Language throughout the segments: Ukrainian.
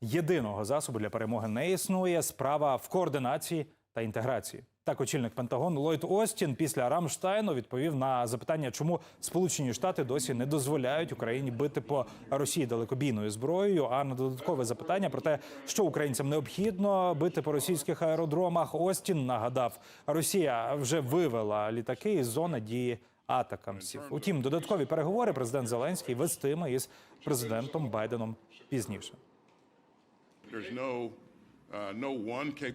єдиного засобу для перемоги не існує. Справа в координації та інтеграції. Так, очільник Пентагону Ллойд Остін після Рамштайну відповів на запитання, чому Сполучені Штати досі не дозволяють Україні бити по Росії далекобійною зброєю. А на додаткове запитання про те, що українцям необхідно бити по російських аеродромах, Остін нагадав, Росія вже вивела літаки із зони дії атакамсів. Утім, додаткові переговори президент Зеленський вестиме із президентом Байденом пізніше.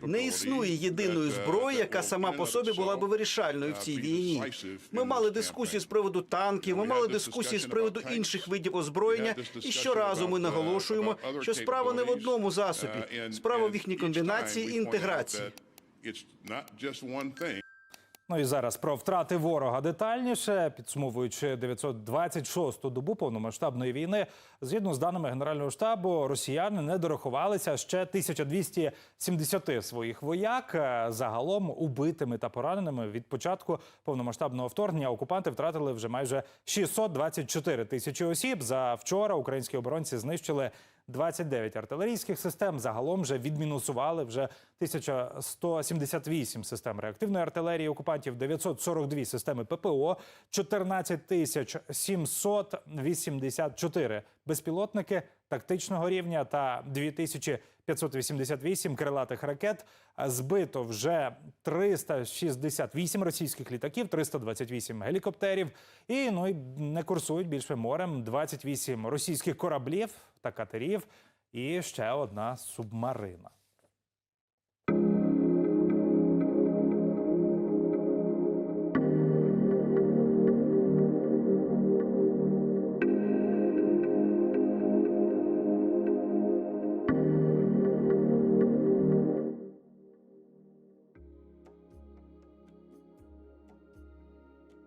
Не існує єдиної uh, зброї, яка сама по собі була би вирішальною в uh, цій війні. Ми мали дискусії з приводу танків. Ми мали дискусії з приводу інших видів озброєння. І щоразу ми uh, наголошуємо, що справа не в одному засобі. Uh, Справа в їхній комбінації і інтеграції. Ну і зараз про втрати ворога детальніше, підсумовуючи 926-ту добу повномасштабної війни, згідно з даними Генерального штабу, росіяни не дорахувалися ще 1270 своїх вояк. Е, Загалом убитими та пораненими від початку повномасштабного вторгнення окупанти втратили вже майже 624 тисячі осіб. За вчора українські оборонці знищили 29 артилерійських систем. Загалом вже відмінусували вже 1178 систем реактивної артилерії окупантів, 942 системи ППО, 14 тисяч 784 безпілотники тактичного рівня та 2588 крилатих ракет. Збито вже 368 російських літаків, 328 гелікоптерів. І ну і не курсують більше морем 28 російських кораблів та катерів. І ще одна субмарина.